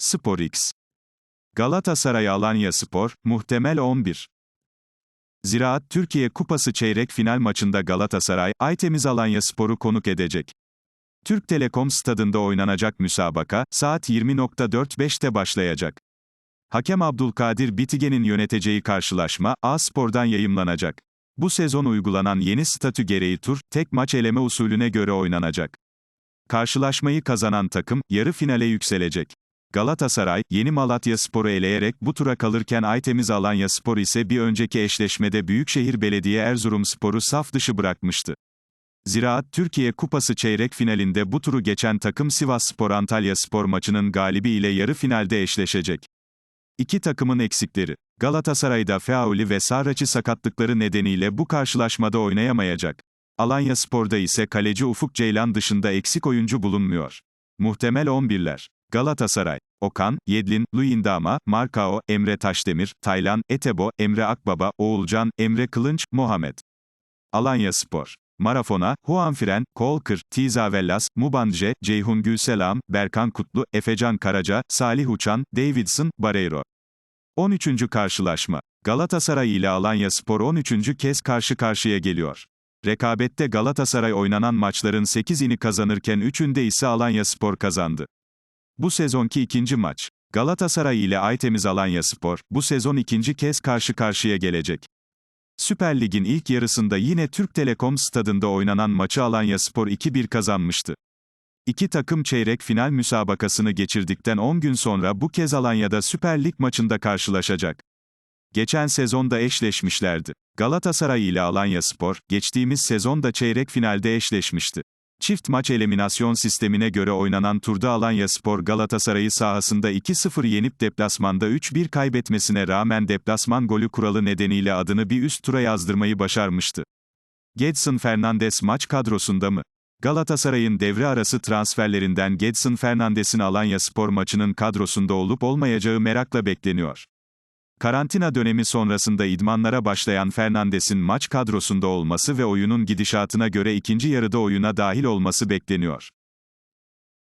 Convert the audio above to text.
Spor X. Galatasaray Alanya Spor, muhtemel 11. Ziraat Türkiye Kupası çeyrek final maçında Galatasaray, Aytemiz Alanya Spor'u konuk edecek. Türk Telekom stadında oynanacak müsabaka, saat 20.45'te başlayacak. Hakem Abdülkadir Bitigen'in yöneteceği karşılaşma, A-Spor'dan yayımlanacak. Bu sezon uygulanan yeni statü gereği tur, tek maç eleme usulüne göre oynanacak. Karşılaşmayı kazanan takım, yarı finale yükselecek. Galatasaray, Yeni Malatya Spor'u eleyerek bu tura kalırken Aytemiz Alanya Spor ise bir önceki eşleşmede Büyükşehir Belediye Erzurumspor'u saf dışı bırakmıştı. Ziraat Türkiye Kupası çeyrek finalinde bu turu geçen takım Sivasspor Antalya Spor maçının galibi ile yarı finalde eşleşecek. İki takımın eksikleri. Galatasaray'da Feauli ve Sarraç'ı sakatlıkları nedeniyle bu karşılaşmada oynayamayacak. Alanya Spor'da ise kaleci Ufuk Ceylan dışında eksik oyuncu bulunmuyor. Muhtemel 11'ler. Galatasaray, Okan, Yedlin, Luyendama, Markao, Emre Taşdemir, Taylan, Etebo, Emre Akbaba, Oğulcan, Emre Kılınç, Muhammed. Alanya Spor. Marafona, Huanfren, Kolkır, Tizavellas, Mubanje, Ceyhun Gülselam, Berkan Kutlu, Efecan Karaca, Salih Uçan, Davidson, Barreiro. 13. karşılaşma. Galatasaray ile Alanya Spor 13. kez karşı karşıya geliyor. Rekabette Galatasaray oynanan maçların 8'ini kazanırken 3'ünde ise Alanya Spor kazandı. Bu sezonki ikinci maç. Galatasaray ile Aytemiz Alanya Spor, bu sezon ikinci kez karşı karşıya gelecek. Süper Lig'in ilk yarısında yine Türk Telekom stadında oynanan maçı Alanya Spor 2-1 kazanmıştı. İki takım çeyrek final müsabakasını geçirdikten 10 gün sonra bu kez Alanya'da Süper Lig maçında karşılaşacak. Geçen sezonda eşleşmişlerdi. Galatasaray ile Alanya Spor, geçtiğimiz sezonda çeyrek finalde eşleşmişti. Çift maç eliminasyon sistemine göre oynanan turda Alanya Spor Galatasaray'ı sahasında 2-0 yenip deplasmanda 3-1 kaybetmesine rağmen deplasman golü kuralı nedeniyle adını bir üst tura yazdırmayı başarmıştı. Gedson Fernandes maç kadrosunda mı? Galatasaray'ın devre arası transferlerinden Gedson Fernandes'in Alanya Spor maçının kadrosunda olup olmayacağı merakla bekleniyor. Karantina dönemi sonrasında idmanlara başlayan Fernandes'in maç kadrosunda olması ve oyunun gidişatına göre ikinci yarıda oyuna dahil olması bekleniyor.